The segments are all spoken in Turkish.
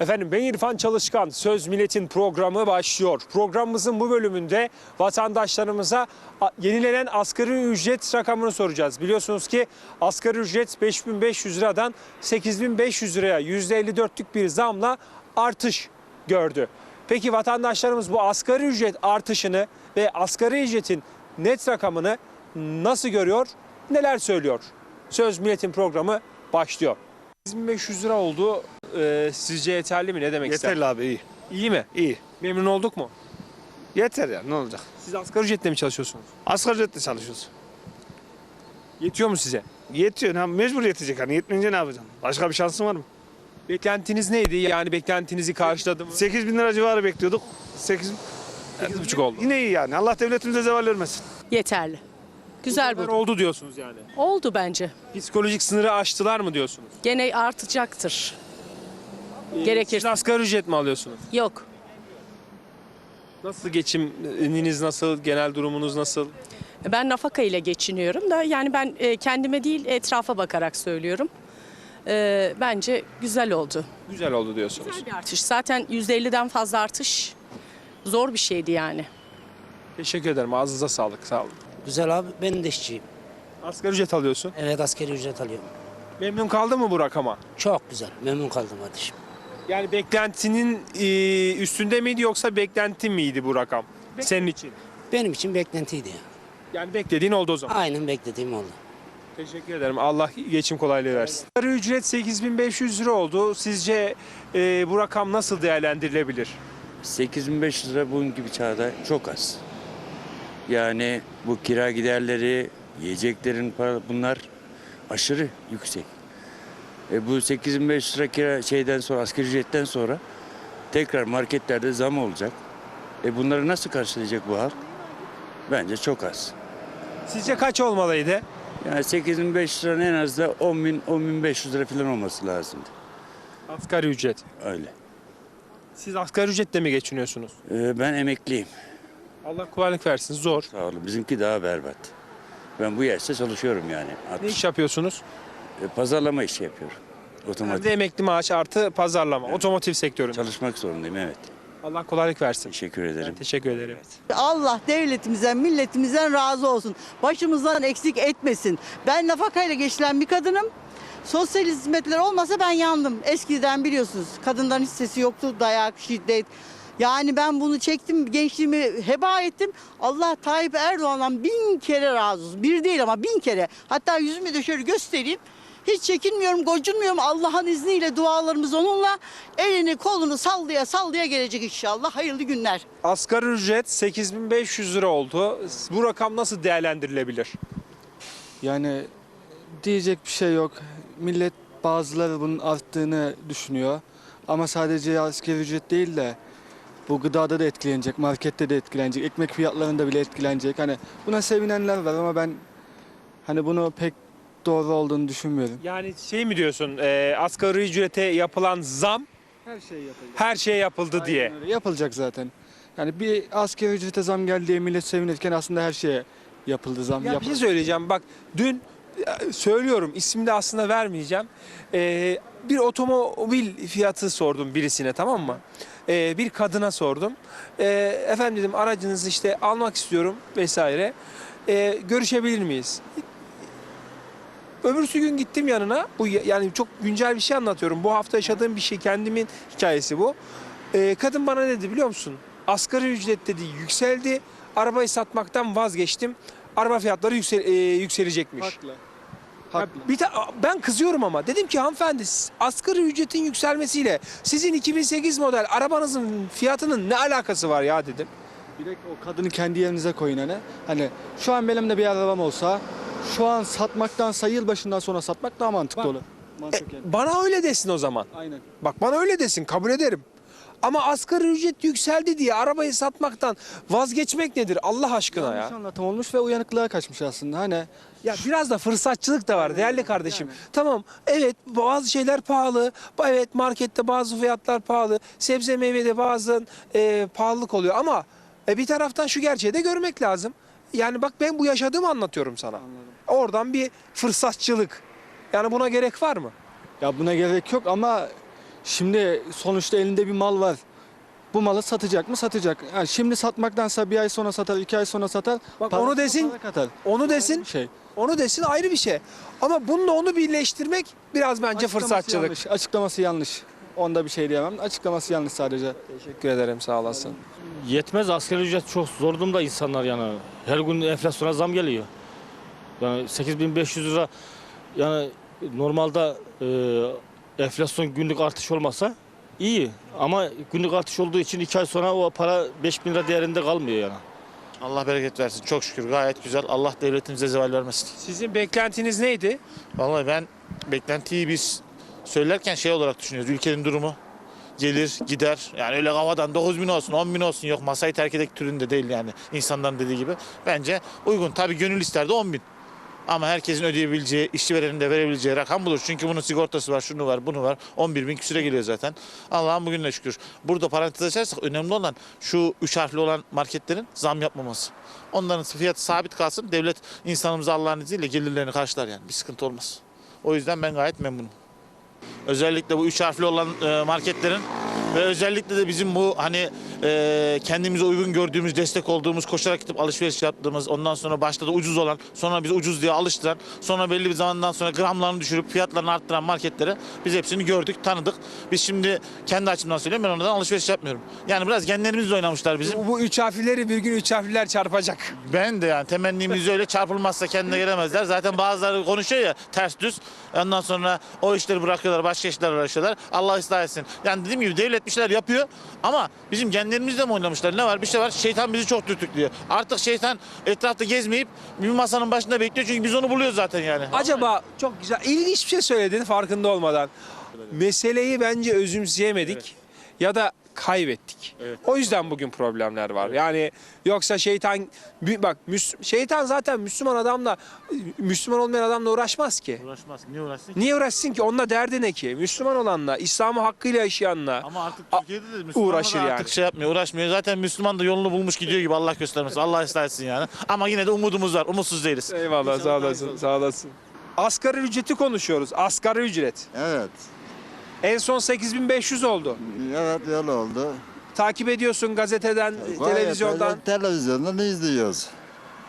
Efendim ben İrfan Çalışkan. Söz Milletin programı başlıyor. Programımızın bu bölümünde vatandaşlarımıza yenilenen asgari ücret rakamını soracağız. Biliyorsunuz ki asgari ücret 5500 liradan 8500 liraya %54'lük bir zamla artış gördü. Peki vatandaşlarımız bu asgari ücret artışını ve asgari ücretin net rakamını nasıl görüyor, neler söylüyor? Söz Milletin programı başlıyor. 8500 lira oldu. Ee, sizce yeterli mi? Ne demek ister? Yeterli abi iyi. İyi mi? İyi. Memnun olduk mu? Yeter ya ne olacak? Siz asgari ücretle mi çalışıyorsunuz? Asgari ücretle çalışıyoruz. Yetiyor mu size? Yetiyor. Ha, mecbur yetecek hani. Yetmeyince ne yapacaksın? Başka bir şansın var mı? Beklentiniz neydi? Yani beklentinizi karşıladı mı? 8 bin lira civarı bekliyorduk. 8 8,5 oldu. Yine iyi yani. Allah devletimize zeval vermesin. Yeterli. Güzel bu. oldu diyorsunuz yani. Oldu bence. Psikolojik sınırı aştılar mı diyorsunuz? Gene artacaktır. Siz Gerekir. asgari ücret mi alıyorsunuz? Yok. Nasıl geçiminiz nasıl? Genel durumunuz nasıl? Ben nafaka ile geçiniyorum da yani ben e, kendime değil etrafa bakarak söylüyorum. E, bence güzel oldu. Güzel oldu diyorsunuz. Güzel bir artış. Zaten %50'den fazla artış zor bir şeydi yani. Teşekkür ederim. Ağzınıza sağlık. Sağ olun. Güzel abi ben de işçiyim. Asgari ücret alıyorsun. Evet askeri ücret alıyorum. Memnun kaldın mı bu rakama? Çok güzel. Memnun kaldım kardeşim. Yani beklentinin e, üstünde miydi yoksa beklentin miydi bu rakam? Senin için. Benim için beklentiydi. yani. Yani beklediğin oldu o zaman. Aynen beklediğim oldu. Teşekkür ederim. Allah geçim kolaylığı versin. Asgari ücret 8500 lira oldu. Sizce e, bu rakam nasıl değerlendirilebilir? 8500 lira bugünkü bir çağda çok az. Yani bu kira giderleri, yiyeceklerin para bunlar aşırı yüksek. E bu 8500 lira kira şeyden sonra asgari ücretten sonra tekrar marketlerde zam olacak. E bunları nasıl karşılayacak bu halk? Bence çok az. Sizce kaç olmalıydı? Yani 8500 liranın en az da 10 bin, 10 bin 500 lira falan olması lazımdı. Asgari ücret. Öyle. Siz asgari ücretle mi geçiniyorsunuz? E ben emekliyim. Allah kolaylık versin. Zor. Sağ olun. Bizimki daha berbat. Ben bu yaşta çalışıyorum yani. Ne 60 iş yapıyorsunuz? E, Pazarlama işi yapıyorum. Otomatik Hem de emekli maaş artı pazarlama. Otomotiv sektöründe. çalışmak zorundayım evet. Allah kolaylık versin. Teşekkür ederim. Teşekkür ederim. Allah devletimizden, milletimizden razı olsun. Başımızdan eksik etmesin. Ben nafakayla geçilen bir kadınım. Sosyal hizmetler olmasa ben yandım. Eskiden biliyorsunuz kadından hiç sesi yoktu. Dayak, şiddet. Yani ben bunu çektim, gençliğimi heba ettim. Allah Tayyip Erdoğan'dan bin kere razı olsun. Bir değil ama bin kere. Hatta yüzümü de şöyle göstereyim. Hiç çekinmiyorum, gocunmuyorum. Allah'ın izniyle dualarımız onunla. Elini kolunu sallaya sallaya gelecek inşallah. Hayırlı günler. Asgari ücret 8500 lira oldu. Bu rakam nasıl değerlendirilebilir? Yani diyecek bir şey yok. Millet bazıları bunun arttığını düşünüyor. Ama sadece asgari ücret değil de bu gıdada da etkilenecek, markette de etkilenecek, ekmek fiyatlarında bile etkilenecek. Hani buna sevinenler var ama ben hani bunu pek doğru olduğunu düşünmüyorum. Yani şey mi diyorsun? E, asgari ücrete yapılan zam Her şey yapılacak. her şeye yapıldı diye. Yapılacak zaten. Yani bir asgari ücrete zam geldi diye millet sevinirken aslında her şeye yapıldı zam. Ya bir şey söyleyeceğim. Bak dün e, söylüyorum ismini de aslında vermeyeceğim. Ee, bir otomobil fiyatı sordum birisine tamam mı? Ee, bir kadına sordum. Ee, efendim dedim aracınızı işte almak istiyorum vesaire. Ee, görüşebilir miyiz? Öbürsü gün gittim yanına. Bu ya- yani çok güncel bir şey anlatıyorum. Bu hafta yaşadığım bir şey kendimin hikayesi bu. Ee, kadın bana dedi biliyor musun? Asgari ücret dedi yükseldi. Arabayı satmaktan vazgeçtim. Araba fiyatları yüksel, e, yükselecekmiş. Haklı. Haklı. bir ta- ben kızıyorum ama dedim ki hanımefendi asgari ücretin yükselmesiyle sizin 2008 model arabanızın fiyatının ne alakası var ya dedim. Bir de o kadını kendi yerinize koyun hani. Hani şu an benim de bir arabam olsa şu an satmaktansa yılbaşından sonra satmak daha mantıklı Bak, olur. E, bana öyle desin o zaman. Aynen. Bak bana öyle desin kabul ederim. Ama asgari ücret yükseldi diye arabayı satmaktan vazgeçmek nedir Allah aşkına Yanlış ya? anlatım olmuş ve uyanıklığa kaçmış aslında. Hani Ya biraz da fırsatçılık da var değerli kardeşim. Tamam evet bazı şeyler pahalı. Evet markette bazı fiyatlar pahalı. Sebze meyvede bazen e, pahalılık oluyor ama e, bir taraftan şu gerçeği de görmek lazım. Yani bak ben bu yaşadığımı anlatıyorum sana. Oradan bir fırsatçılık. Yani buna gerek var mı? ya buna gerek yok ama Şimdi sonuçta elinde bir mal var. Bu malı satacak mı? Satacak. Yani şimdi satmaktansa bir ay sonra satar, iki ay sonra satar. Bak Parasına onu desin, para katar. onu desin, şey. onu desin ayrı bir şey. Ama bununla onu birleştirmek biraz bence Açıklaması fırsatçılık. Yanlış. Açıklaması yanlış. Onda bir şey diyemem. Açıklaması yanlış sadece. Teşekkür ederim sağ olasın. Yetmez asgari ücret çok zor durumda insanlar yani. Her gün enflasyona zam geliyor. Yani 8500 lira yani normalde e, enflasyon günlük artış olmasa iyi. Ama günlük artış olduğu için 2 ay sonra o para 5000 lira değerinde kalmıyor yani. Allah bereket versin. Çok şükür gayet güzel. Allah devletimize zeval vermesin. Sizin beklentiniz neydi? Vallahi ben beklentiyi biz söylerken şey olarak düşünüyoruz. Ülkenin durumu gelir gider. Yani öyle havadan 9 bin olsun 10 bin olsun yok masayı terk edek türünde değil yani insanların dediği gibi. Bence uygun. Tabii gönül isterdi 10 bin. Ama herkesin ödeyebileceği, işçiverenin de verebileceği rakam budur. Çünkü bunun sigortası var, şunu var, bunu var. 11 bin küsüre geliyor zaten. Allah'ın bugününe şükür. Burada parantez açarsak önemli olan şu üç harfli olan marketlerin zam yapmaması. Onların fiyatı sabit kalsın. Devlet insanımıza Allah'ın izniyle gelirlerini karşılar yani. Bir sıkıntı olmaz. O yüzden ben gayet memnunum. Özellikle bu üç harfli olan e, marketlerin ve özellikle de bizim bu hani e, kendimize uygun gördüğümüz, destek olduğumuz, koşarak gidip alışveriş yaptığımız, ondan sonra başta da ucuz olan, sonra biz ucuz diye alıştıran, sonra belli bir zamandan sonra gramlarını düşürüp fiyatlarını arttıran marketlere biz hepsini gördük, tanıdık. Biz şimdi kendi açımdan söylüyorum ben onlardan alışveriş yapmıyorum. Yani biraz genlerimizle oynamışlar bizim. Bu, bu üç harfleri bir gün üç harfler çarpacak. Ben de yani temennimiz öyle çarpılmazsa kendine gelemezler. Zaten bazıları konuşuyor ya ters düz. Ondan sonra o işleri bırakıyorlar, başka işler uğraşıyorlar. Allah ıslah etsin. Yani dediğim gibi devlet bir şeyler yapıyor ama bizim genlerimizle mi oynamışlar? Ne var? Bir şey var. Şeytan bizi çok dürtüklüyor. Artık şeytan etrafta gezmeyip bir masanın başında bekliyor çünkü biz onu buluyoruz zaten yani. Acaba çok güzel, ilginç bir şey söyledin farkında olmadan. Meseleyi bence özümseyemedik ya da kaybettik. O yüzden bugün problemler var. Yani yoksa şeytan bak Müs- şeytan zaten Müslüman adamla Müslüman olmayan adamla uğraşmaz ki. Uğraşmaz. Niye uğraşsın? Niye uğraşsın ki? Onunla derdi ne ki? Müslüman olanla, İslam'ı hakkıyla yaşayanla. Ama artık Türkiye'de de Müslüman uğraşır da artık yani. şey yapmıyor, uğraşmıyor. Zaten Müslüman da yolunu bulmuş gidiyor gibi Allah göstermesin. Allah ıslah etsin yani. Ama yine de umudumuz var. Umutsuz değiliz. Eyvallah sağ olasın, sağ olasın. Asgari ücreti konuşuyoruz. Asgari ücret. Evet. En son 8500 oldu. Evet öyle oldu. Takip ediyorsun gazeteden, Gayet televizyondan. öyle Televizyondan izliyoruz.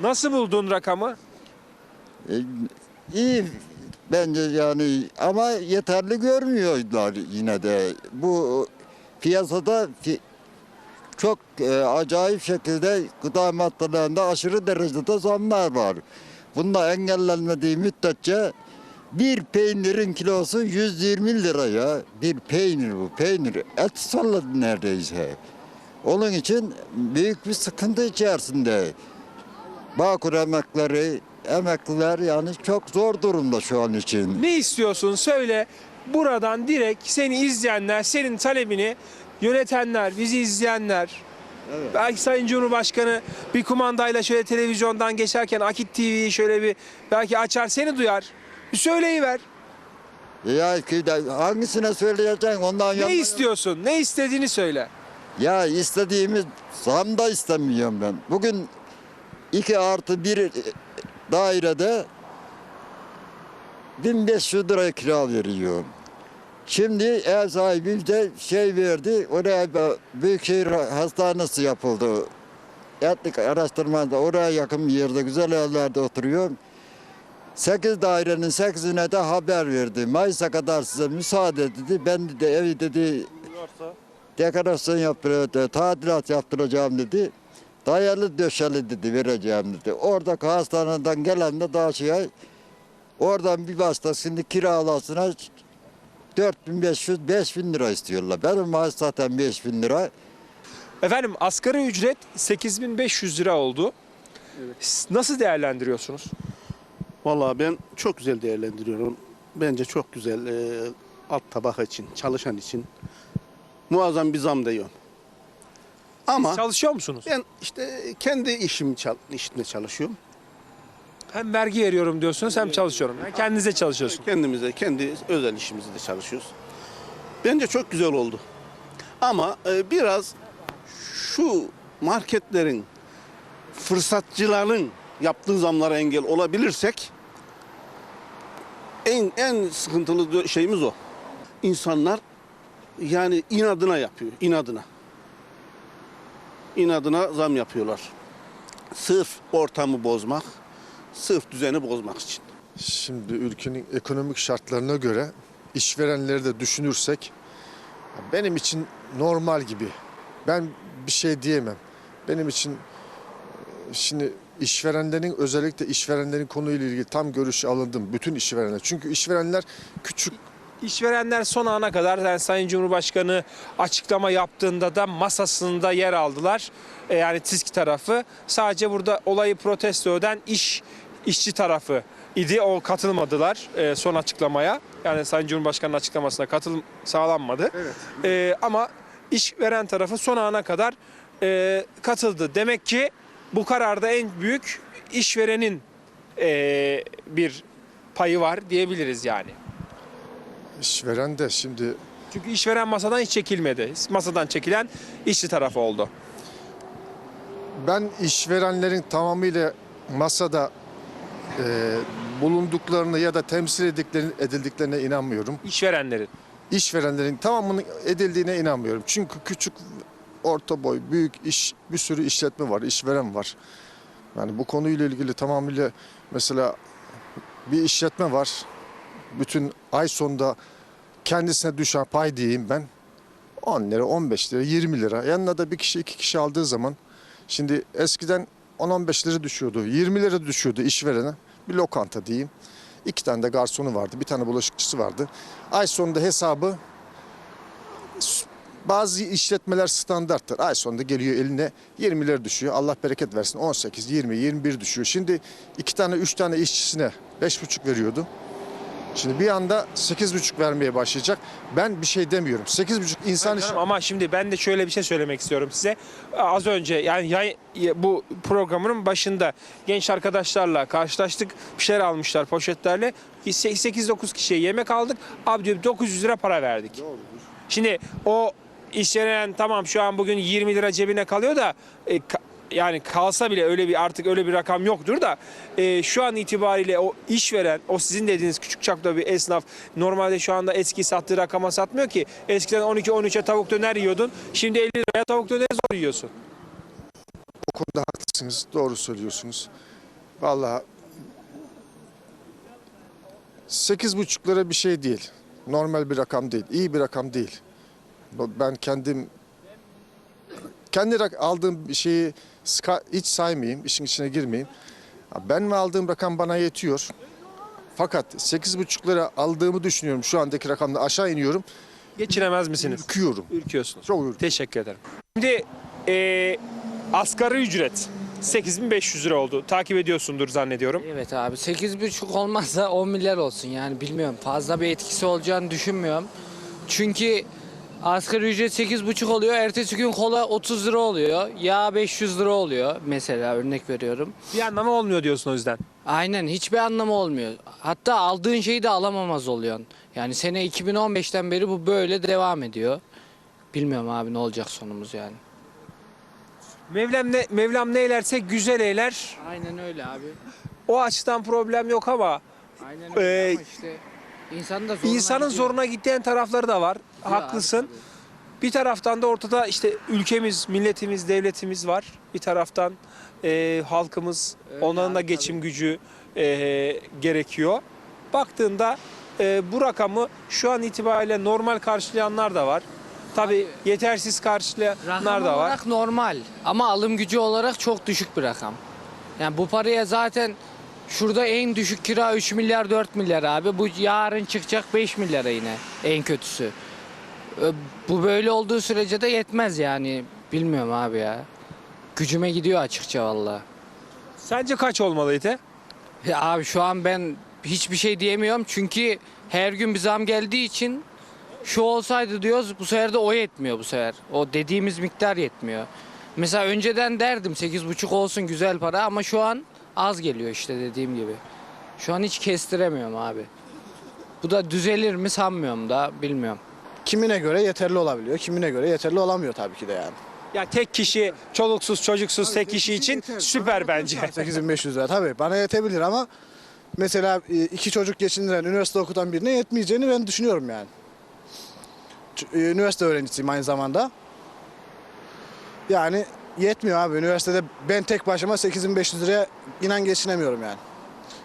Nasıl buldun rakamı? E, iyi bence yani ama yeterli görmüyorlar yine de. Bu piyasada fi- çok e, acayip şekilde gıda maddelerinde aşırı derecede zamlar var. Bunda engellenmediği müddetçe bir peynirin kilosu 120 lira ya. Bir peynir bu peynir. Et salladı neredeyse. Onun için büyük bir sıkıntı içerisinde. Bağkur emekleri, emekliler yani çok zor durumda şu an için. Ne istiyorsun söyle. Buradan direkt seni izleyenler, senin talebini yönetenler, bizi izleyenler, belki Sayın Cumhurbaşkanı bir kumandayla şöyle televizyondan geçerken Akit TV'yi şöyle bir belki açar seni duyar. Bir söyleyiver. Ya hangisine söyleyeceksin ondan Ne istiyorsun? Ne istediğini söyle. Ya istediğimiz zam da istemiyorum ben. Bugün iki artı bir dairede 1500 lira kira veriyorum. Şimdi ev sahibi de şey verdi, oraya bir Büyükşehir Hastanesi yapıldı. Etnik araştırmada oraya yakın bir yerde güzel evlerde oturuyorum. 8 dairenin 8'ine de haber verdi. Mayıs'a kadar size müsaade dedi. Ben de evi dedi dekorasyon yaptıracağım, tadilat yaptıracağım dedi. Dayalı döşeli dedi vereceğim dedi. Oradaki hastaneden gelen de daha şey oradan bir basta şimdi kiralasına 4500 5000 lira istiyorlar. Benim maaş zaten 5000 lira. Efendim asgari ücret 8500 lira oldu. S- Nasıl değerlendiriyorsunuz? Vallahi ben çok güzel değerlendiriyorum. Bence çok güzel e, alt tabaka için, çalışan için muazzam bir zam diyorum. Ama Çalışıyor musunuz? ben işte kendi işim çal, işimde çalışıyorum. Hem vergi veriyorum diyorsunuz hem çalışıyorum. Yani kendinize çalışıyorsunuz. Kendimize, kendi özel işimizde de çalışıyoruz. Bence çok güzel oldu. Ama e, biraz şu marketlerin, fırsatçıların yaptığı zamlara engel olabilirsek en en sıkıntılı şeyimiz o. İnsanlar yani inadına yapıyor, inadına. İnadına zam yapıyorlar. Sırf ortamı bozmak, sırf düzeni bozmak için. Şimdi ülkenin ekonomik şartlarına göre işverenleri de düşünürsek benim için normal gibi. Ben bir şey diyemem. Benim için e, şimdi işverenlerin özellikle işverenlerin konuyla ilgili tam görüşü alındım. Bütün işverenler. Çünkü işverenler küçük İşverenler son ana kadar yani Sayın Cumhurbaşkanı açıklama yaptığında da masasında yer aldılar. E, yani TİSK tarafı. Sadece burada olayı protesto eden iş işçi tarafı idi. O katılmadılar e, son açıklamaya. Yani Sayın Cumhurbaşkanı'nın açıklamasına katılım sağlanmadı. E, ama işveren tarafı son ana kadar e, katıldı. Demek ki bu kararda en büyük işverenin e, bir payı var diyebiliriz yani. işveren de şimdi Çünkü işveren masadan hiç çekilmedi. Masadan çekilen işçi tarafı oldu. ben işverenlerin tamamıyla masada e, bulunduklarını ya da temsil edildiklerine, edildiklerine inanmıyorum. İşverenlerin. işverenlerin tamamının edildiğine inanmıyorum. Çünkü küçük, orta boy, büyük iş bir sürü işletme var, işveren var. Yani bu konuyla ilgili tamamıyla mesela bir işletme var. Bütün ay sonunda kendisine düşen pay diyeyim ben 10 lira, 15 lira, 20 lira. Yanına da bir kişi iki kişi aldığı zaman şimdi eskiden 10-15 lira düşüyordu, 20 lira düşüyordu işverene. Bir lokanta diyeyim. İki tane de garsonu vardı, bir tane bulaşıkçısı vardı. Ay sonunda hesabı bazı işletmeler standarttır. Ay sonunda geliyor eline 20 lira düşüyor. Allah bereket versin 18, 20, 21 düşüyor. Şimdi iki tane, üç tane işçisine 5,5 veriyordu. Şimdi bir anda 8,5 vermeye başlayacak. Ben bir şey demiyorum. 8,5 insan işi... Canım Ama şimdi ben de şöyle bir şey söylemek istiyorum size. Az önce yani yay- bu programın başında genç arkadaşlarla karşılaştık. Bir şeyler almışlar poşetlerle. 8-9 kişiye yemek aldık. Abi diyor 900 lira para verdik. Şimdi o işveren tamam şu an bugün 20 lira cebine kalıyor da e, ka- yani kalsa bile öyle bir artık öyle bir rakam yoktur da e, şu an itibariyle o işveren o sizin dediğiniz küçük çapta bir esnaf normalde şu anda eski sattığı rakama satmıyor ki. Eskiden 12-13'e tavuk döner yiyordun. Şimdi 50 liraya tavuk döner zor yiyorsun. O konuda haklısınız. Doğru söylüyorsunuz. Vallahi 8,5 lira bir şey değil. Normal bir rakam değil. iyi bir rakam değil. Ben kendim kendi aldığım bir şeyi hiç saymayayım, işin içine girmeyeyim. Ben mi aldığım rakam bana yetiyor. Fakat 8,5 lira aldığımı düşünüyorum. Şu andaki rakamda aşağı iniyorum. Geçinemez misiniz? Ürküyorum. Ürküyorsunuz. Çok ürküyorum. Teşekkür ederim. Şimdi e, asgari ücret 8500 lira oldu. Takip ediyorsundur zannediyorum. Evet abi 8,5 olmazsa 10 milyar olsun yani bilmiyorum. Fazla bir etkisi olacağını düşünmüyorum. Çünkü asgari ücret 8,5 oluyor. Ertesi gün kola 30 lira oluyor. Yağ 500 lira oluyor mesela örnek veriyorum. Bir anlamı olmuyor diyorsun o yüzden. Aynen hiçbir anlamı olmuyor. Hatta aldığın şeyi de alamamaz oluyorsun. Yani sene 2015'ten beri bu böyle devam ediyor. Bilmiyorum abi ne olacak sonumuz yani. Mevlam ne, Mevlam ne eylerse güzel eyler. Aynen öyle abi. O açıdan problem yok ama Aynen öyle Ee, ama işte insan da zoruna insanın gidiyor. zoruna gittiğin tarafları da var. Abi Haklısın. Bir taraftan da ortada işte ülkemiz, milletimiz, devletimiz var. Bir taraftan e, halkımız, Öyle onların da abi, geçim tabii. gücü e, gerekiyor. Baktığında e, bu rakamı şu an itibariyle normal karşılayanlar da var. Tabii yetersiz karşılayanlar Rakam da var. olarak normal ama alım gücü olarak çok düşük bir rakam. Yani bu paraya zaten şurada en düşük kira 3 milyar 4 milyar abi. Bu yarın çıkacak 5 milyara yine en kötüsü. Bu böyle olduğu sürece de yetmez yani. Bilmiyorum abi ya. Gücüme gidiyor açıkça vallahi. Sence kaç olmalıydı? Ya abi şu an ben hiçbir şey diyemiyorum çünkü her gün bir zam geldiği için şu olsaydı diyoruz bu sefer de o yetmiyor bu sefer. O dediğimiz miktar yetmiyor. Mesela önceden derdim 8,5 olsun güzel para ama şu an az geliyor işte dediğim gibi. Şu an hiç kestiremiyorum abi. Bu da düzelir mi sanmıyorum da bilmiyorum. Kimine göre yeterli olabiliyor, kimine göre yeterli olamıyor tabii ki de yani. Ya tek kişi, çoluksuz, çocuksuz tek kişi için süper bence. 8500 lira tabii bana yetebilir ama mesela e, iki çocuk geçindiren, üniversite okutan birine yetmeyeceğini ben düşünüyorum yani. E, Üniversite öğrencisiyim aynı zamanda. Yani yetmiyor abi. Üniversitede ben tek başıma 8500 liraya inan geçinemiyorum yani.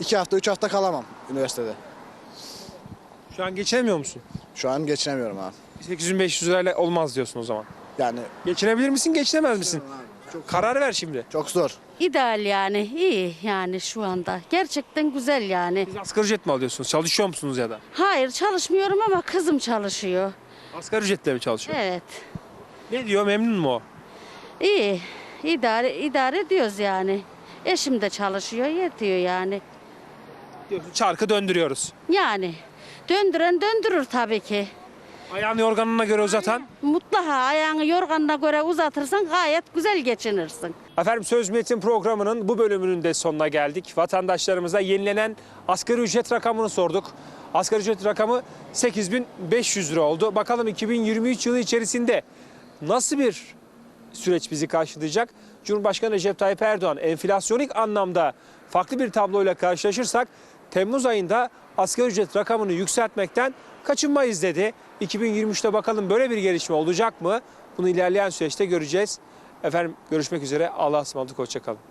2 hafta 3 hafta kalamam üniversitede. Şu an geçinemiyor musun? Şu an geçinemiyorum abi. 8500 lirayla olmaz diyorsun o zaman. Yani Geçinebilir misin, geçinemez misin? Karar ver şimdi. çok zor. İdeal yani iyi yani şu anda. Gerçekten güzel yani. Siz asgari ücret mi alıyorsunuz? Çalışıyor musunuz ya da? Hayır çalışmıyorum ama kızım çalışıyor. Asgari ücretle mi çalışıyor? Evet. Ne diyor, memnun mu o? İyi. İdare, idare ediyoruz yani. Eşim de çalışıyor yetiyor yani. Diyorsun, Çarkı döndürüyoruz. Yani döndüren döndürür tabii ki. Ayağını yorganına göre uzatan. Mutlaka ayağını yorganına göre uzatırsan gayet güzel geçinirsin. Efendim Söz Metin programının bu bölümünün de sonuna geldik. Vatandaşlarımıza yenilenen asgari ücret rakamını sorduk. Asgari ücret rakamı 8500 lira oldu. Bakalım 2023 yılı içerisinde nasıl bir süreç bizi karşılayacak? Cumhurbaşkanı Recep Tayyip Erdoğan enflasyonik anlamda farklı bir tabloyla karşılaşırsak Temmuz ayında asgari ücret rakamını yükseltmekten kaçınmayız dedi. 2023'te bakalım böyle bir gelişme olacak mı? Bunu ilerleyen süreçte göreceğiz. Efendim görüşmek üzere. Allah'a ısmarladık. Hoşçakalın.